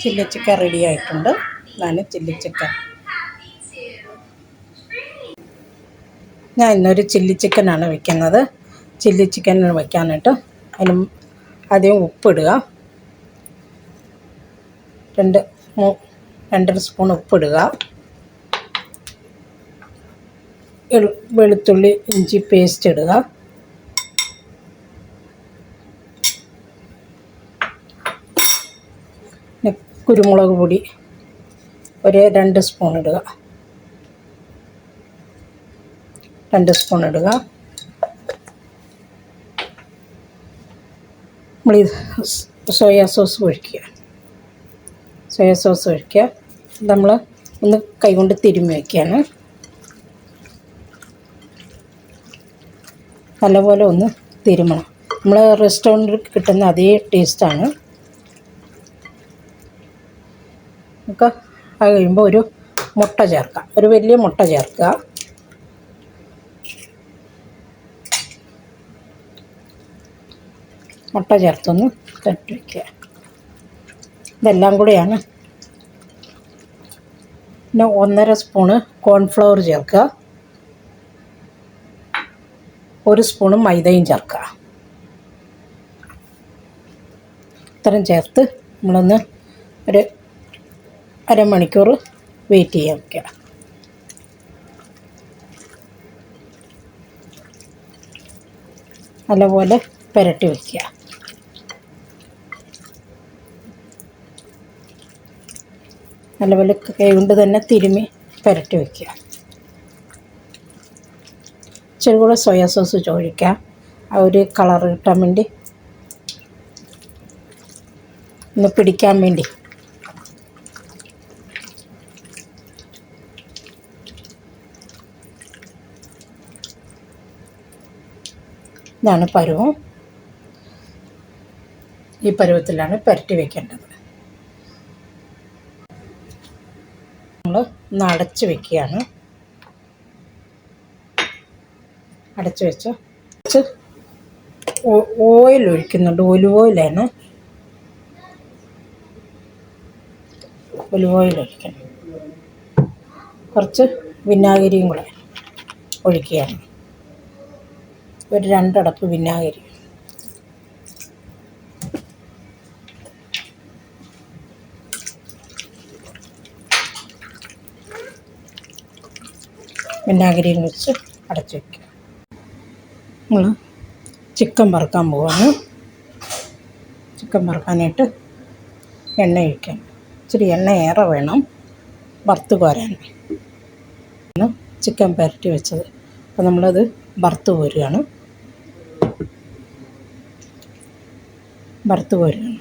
Chilli chicken ready ആയിട്ടുണ്ട്. ഇതാണ് chilli chicken ഞാൻ ഇന്നൊരു ചില്ലി ചിക്കനാണ് വെക്കുന്നത്. ചില്ലി ചിക്കൻ വയ്ക്കാനായിട്ട് അതിന് ആദ്യം ഉപ്പിടുക. രണ്ട് രണ്ടര സ്പൂൺ ഉപ്പിടുക. വെളുത്തുള്ളി ഇഞ്ചി പേസ്റ്റ് ഇടുക പിന്നെ കുരുമുളക് പൊടി ഒരു രണ്ട് സ്പൂൺ ഇടുക. രണ്ട് സ്പൂൺ ഇടുക. നമ്മൾ സോയാ സോസ് ഒഴിക്കുക സോയാ സോസ് ഒഴിക്കുക നമ്മൾ ഒന്ന് കൈകൊണ്ട് തിരുമ്മി വയ്ക്കുകയാണ് നല്ലപോലെ ഒന്ന് തിരുമണം. നമ്മൾ റെസ്റ്റോറന്റിൽ കിട്ടുന്ന അതേ ടേസ്റ്റാണ് നമുക്ക് അത് കഴിയുമ്പോൾ ഒരു മുട്ട ചേർക്കാം. ഒരു വലിയ മുട്ട ചേർക്കുക മുട്ട ചേർത്തൊന്ന് തട്ടി വയ്ക്കുക ഇതെല്ലാം കൂടെയാണ്. പിന്നെ ഒന്നര സ്പൂണ് കോൺഫ്ലവർ ചേർക്കുക ഒരു സ്പൂണ് മൈദയും ചേർക്കുക ഇത്രയും ചേർത്ത് നമ്മളൊന്ന് ഒരു അരമണിക്കൂർ വെയിറ്റ് ചെയ്യാൻ വയ്ക്കുക നല്ലപോലെ പുരട്ടി വയ്ക്കുക നല്ലപോലെ കൈ കൊണ്ട് തന്നെ തിരുമ്മി പുരട്ടി വയ്ക്കുക ഇച്ചിരി കൂടെ സോയാ സോസ് ചോദിക്കാം ആ ഒരു കളർ കിട്ടാൻ വേണ്ടി ഒന്ന് പിടിക്കാൻ വേണ്ടി ഇതാണ് പരുവം. ഈ പരുവത്തിലാണ് പുരട്ടി വെക്കേണ്ടത്. നമ്മൾ ഒന്ന് അടച്ച് വെക്കുകയാണ്. അടച്ച് വെച്ച്. ഓയിൽ ഒഴിക്കുന്നുണ്ട്. ഒലിവ് ഓയിലാണ്. ഒലിവ് ഓയിൽ ഒഴിക്കണം. കുറച്ച് വിനാഗിരിയും കൂടെ ഒഴിക്കുകയാണ്. ഒരു രണ്ടടപ്പ് വിനാഗിരി. വിനാഗിരിയും വെച്ച് അടച്ചു വയ്ക്കുക നമ്മൾ ചിക്കൻ വറുക്കാൻ പോവാണ്. ചിക്കൻ വറുക്കാനായിട്ട് എണ്ണ ഒഴിക്കാം. ഇച്ചിരി എണ്ണ ഏറെ വേണം. വറുത്ത് കോരാൻ. ചിക്കൻ പുരട്ടി വെച്ചത്. അപ്പോൾ നമ്മളത് വറുത്ത് കോരുകയാണ്. വറുത്ത് പോരുകയാണ്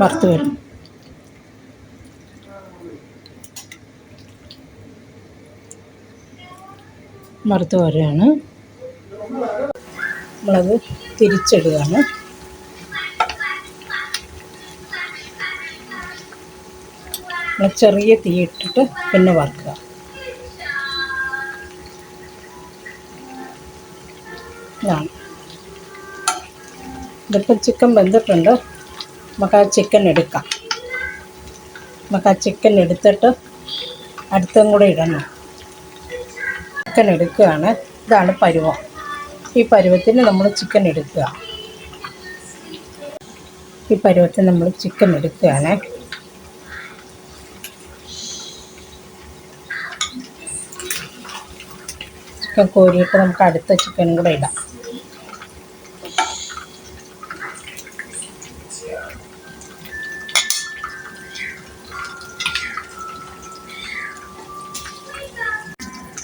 വറുത്ത് വരും വറുത്ത് കോരുകയാണ് നമ്മളത് തിരിച്ചിടുകയാണ് ചെറിയ തീ ഇട്ടിട്ട് പിന്നെ വറുക്കുക. ഇതാണ് ഇതിപ്പോൾ ചിക്കൻ വെന്തിട്ടുണ്ട്. നമുക്ക് ആ ചിക്കൻ എടുക്കാം. നമുക്ക് ആ ചിക്കൻ എടുത്തിട്ട് അടുത്തും കൂടെ ഇടണം. ചിക്കൻ എടുക്കുകയാണ്. ഇതാണ് പരുവം. ഈ പരുവത്തിന് നമ്മൾ ചിക്കൻ എടുക്കുക. ഈ പരുവത്തിന് നമ്മൾ ചിക്കൻ എടുക്കുകയാണ്. ചിക്കൻ കോരിയിട്ട് നമുക്ക് അടുത്ത ചിക്കനും കൂടെ ഇടാം.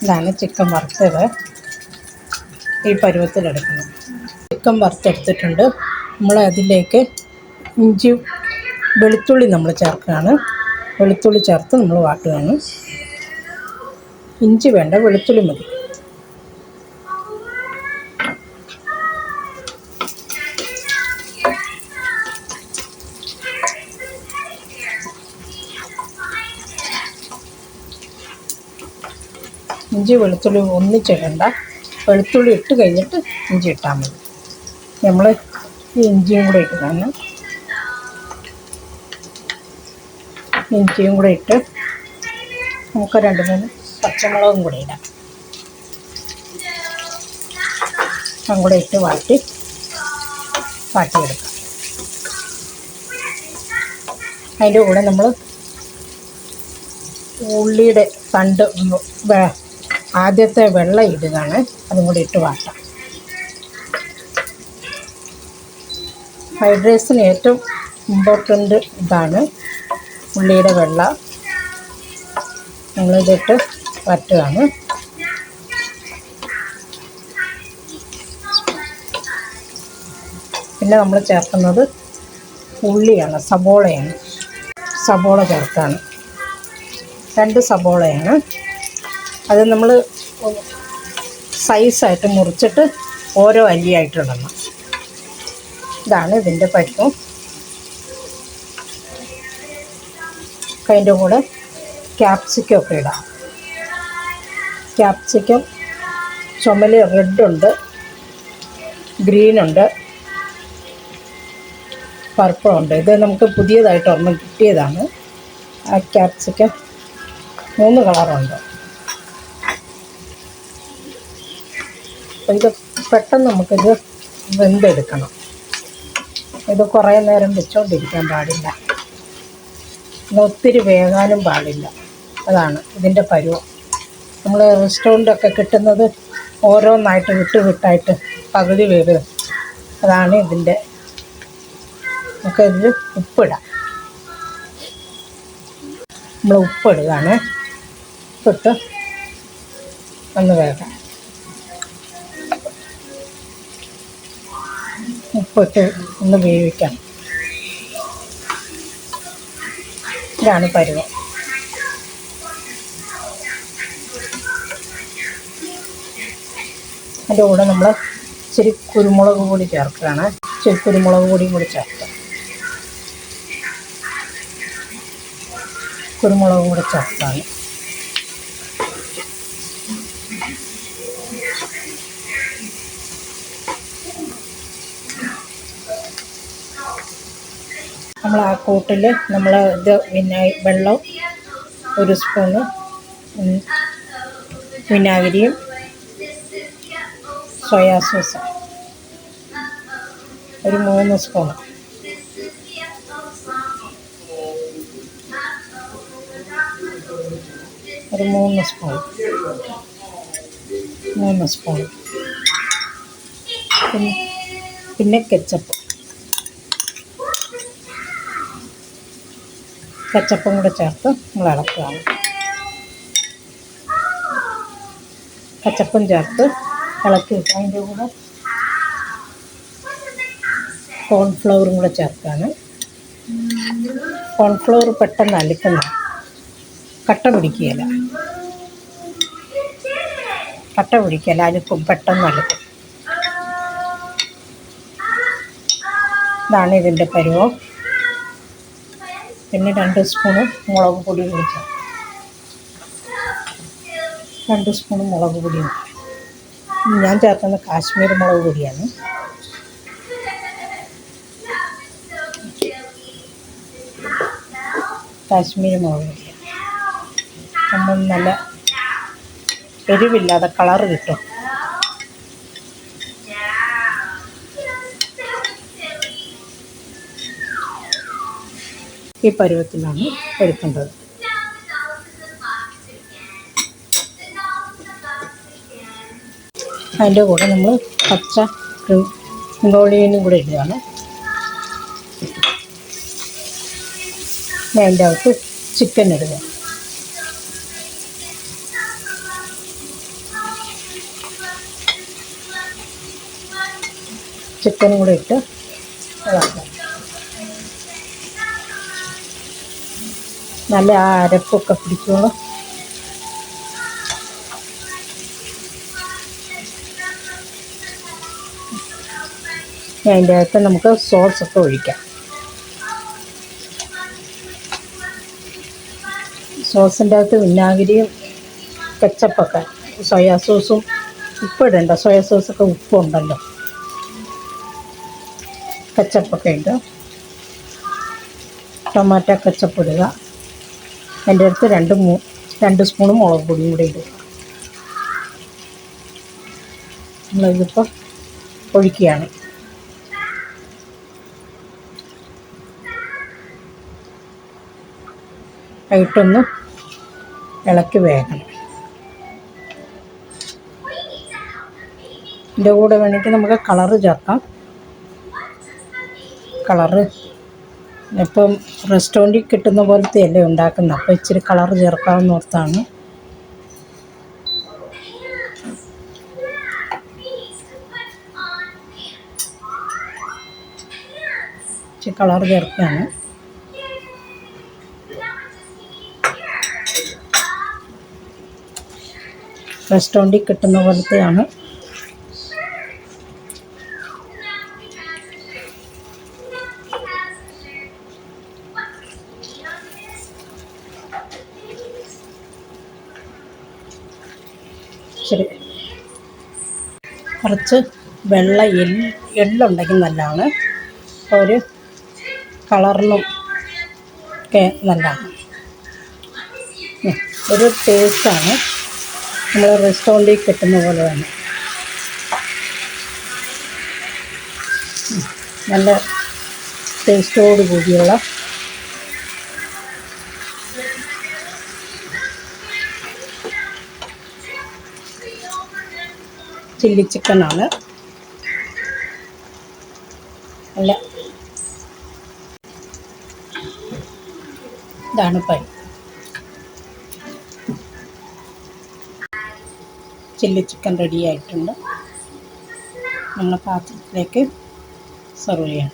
ഇതാണ് ചിക്കൻ വറുത്തത് ഈ പരുവത്തിലെടുക്കണം ചിക്കൻ വറുത്തെടുത്തിട്ടുണ്ട്. നമ്മൾ അതിലേക്ക് ഇഞ്ചി വെളുത്തുള്ളി നമ്മൾ ചേർക്കുകയാണ്. വെളുത്തുള്ളി ചേർത്ത് നമ്മൾ വാട്ടുകയാണ്. ഇഞ്ചി വേണ്ട വെളുത്തുള്ളി മതി. ഇഞ്ചി വെളുത്തുള്ളി ഒന്നിച്ചിടണ്ട. വെളുത്തുള്ളി ഇട്ട് കഴിഞ്ഞിട്ട് ഇഞ്ചി ഇട്ടാൽ മതി. നമ്മൾ ഈ ഇഞ്ചിയും കൂടെ ഇട്ടതാണ് ഇഞ്ചിയും കൂടെ ഇട്ട് നമുക്ക് രണ്ട് മൂന്ന് പച്ചമുളകും കൂടെ ഇടാം. അതും കൂടെ ഇട്ട് വാട്ടി വാട്ടിയെടുക്കാം. അതിന്റെ കൂടെ നമ്മൾ ഉള്ളിയുടെ തണ്ട് ആദ്യത്തെ വെള്ളം ഇടുകയാണ്. അതും കൂടി ഇട്ട് വാട്ടാം. ഫ്രൈഡ് റൈസിന് ഏറ്റവും ഇമ്പോർട്ടന്റ് ഇതാണ് ഉള്ളിയുടെ വെള്ള. നമ്മളിതിട്ട് വറ്റുകയാണ്. പിന്നെ നമ്മൾ ചേർക്കുന്നത് ഉള്ളിയാണ് സബോളയാണ്. സബോള ചേർത്താണ്. രണ്ട് സബോളയാണ്. അത് നമ്മൾ സൈസായിട്ട് മുറിച്ചിട്ട് ഓരോ അല്ലിയായിട്ട് ഇടണം ഇതാണ് ഇതിന്റെ പരിപ്പും അതിന്റെ കൂടെ ക്യാപ്സിക്കം ഒക്കെ ഇടാം. ക്യാപ്സിക്കം ചുമൽ റെഡുണ്ട് ഗ്രീനുണ്ട് പർപ്പിളുണ്ട് ഇത് നമുക്ക് പുതിയതായിട്ട് ഒരെണ്ണം കിട്ടിയതാണ്. ആ ക്യാപ്സിക്കം മൂന്ന് കളറുണ്ട് ഇത് പെട്ടെന്ന് നമുക്കിത് വെന്തെടുക്കണം. ഇത് കുറേ നേരം വെച്ചുകൊണ്ടിരിക്കാൻ പാടില്ല. ഇത് ഒത്തിരി വേകാനും പാടില്ല. അതാണ് ഇതിന്റെ പരുവം. നമ്മൾ റെസ്റ്റോറന്റൊക്കെ കിട്ടുന്നത് ഓരോന്നായിട്ട് വിട്ട് വിട്ടായിട്ട് പകുതി വേവ് അതാണ് ഇതിന്റെ നമുക്ക് ഇതിൽ ഉപ്പിടാം. നമ്മൾ ഉപ്പിടുകയാണ്. ഉപ്പിട്ട് ഒന്ന് വേകാം. ഉപ്പിട്ട് ഒന്ന് വേവിക്കാം. ഇതാണ് പരുവം. അതിന്റെ കൂടെ നമ്മൾ ഇച്ചിരി കുരുമുളക് കൂടി ചേർക്കുകയാണ്. ഇച്ചിരി കുരുമുളക് പൊടിയും കൂടി ചേർക്കാം. കുരുമുളക് കൂടി ചേർത്താണ്. നമ്മൾ ആ കൂട്ടിൽ നമ്മൾ ഇത് പിന്നെ വെള്ളം ഒരു സ്പൂണ് വിനാഗിരിയും സോയാ സോസും. ഒരു മൂന്ന് സ്പൂൺ ഒരു മൂന്ന് സ്പൂൺ മൂന്ന് സ്പൂൺ പിന്നെ കെച്ചപ്പ്. കെച്ചപ്പും കൂടെ ചേർത്ത് നമ്മൾ ഇളക്കുകയാണ്. കച്ചപ്പും ചേർത്ത് ഇളക്കി അതിന്റെ കൂടെ കോൺഫ്ലവറും കൂടെ ചേർക്കുകയാണ്. കോൺഫ്ലവർ പെട്ടെന്ന് അലിക്കുന്ന കട്ട പിടിക്കുകയില്ല. കട്ട പിടിക്കുകയില്ല അലുക്കും പെട്ടെന്ന് അലക്കും. ഇതാണ് ഇതിന്റെ പരുവം. പിന്നെ രണ്ട് സ്പൂണ് മുളക് പൊടി ചേർക്കും രണ്ട് സ്പൂണ് മുളക് പൊടിയും ഞാൻ ചേർക്കുന്നത് കാശ്മീർ മുളക് പൊടിയാണ്. കാശ്മീർ മുളക് പൊടിയാണ്. നമ്മൾ നല്ല എരിവില്ലാതെ കളറ് കിട്ടും. ഈ പരുവത്തിലാണ് എടുക്കേണ്ടത്. അതിന്റെ കൂടെ നമ്മൾ പച്ച ഇങ്കോളിയനും കൂടെ ഇടുകയാണ്. അതിന്റെ അകത്ത് ചിക്കൻ ഇടുക. ചിക്കനും കൂടെ ഇട്ട് ഇളക്കുക. നല്ല ആ അരപ്പൊക്കെ ഇനി അതിന്റെ അകത്ത് നമുക്ക് സോസൊക്കെ ഒഴിക്കാം. സോസിന്റെ അകത്ത് വിനാഗിരിയും കെച്ചപ്പൊക്കെ സോയാ സോസും ഉപ്പിടണ്ട സോയാ സോസൊക്കെ ഉപ്പുണ്ടല്ലോ കച്ചപ്പൊക്കെ ഉണ്ട് ടൊമാറ്റോ കച്ചപ്പ് ഇടുക. എന്റെ അടുത്ത് രണ്ട് മൂ രണ്ട് സ്പൂണ് മുളക് പൊടിയും കൂടി ഇടും നമ്മളിതിപ്പോൾ ഒഴിക്കുകയാണ്. ആയിട്ടൊന്ന് ഇളക്കി വേകണം. ഇതിന്റെ കൂടെ വേണമെങ്കിൽ നമുക്ക് കളറ് ചേർക്കാം. കളറ് ഇപ്പം റെസ്റ്റോറന്റിൽ കിട്ടുന്ന പോലത്തെ അല്ലേ ഉണ്ടാക്കുന്നത്? അപ്പോൾ ഇച്ചിരി കളർ ചേർക്കാമെന്ന് ഓർത്താണ്. ഇച്ചിരി കളർ ചേർക്കുകയാണ്. റെസ്റ്റോറന്റിൽ കിട്ടുന്ന പോലത്തെയാണ്. കുറച്ച് വെള്ള എൾ എള്ളുണ്ടെങ്കിൽ നല്ലതാണ് ഒരു കളറിനും ഒക്കെ നല്ലതാണ് ഒരു ടേസ്റ്റാണ് നമ്മൾ റെസ്റ്റോറന്റിൽ കിട്ടുന്ന പോലെ തന്നെ. നല്ല ടേസ്റ്റോട് കൂടിയുള്ള ചില്ലി ചിക്കനാണ് അല്ല. ഇതാണ് പൈ ചില്ലി ചിക്കൻ റെഡി ആയിട്ടുണ്ട്. നമ്മൾ പാത്രത്തിലേക്ക് സെർവ് ചെയ്യാം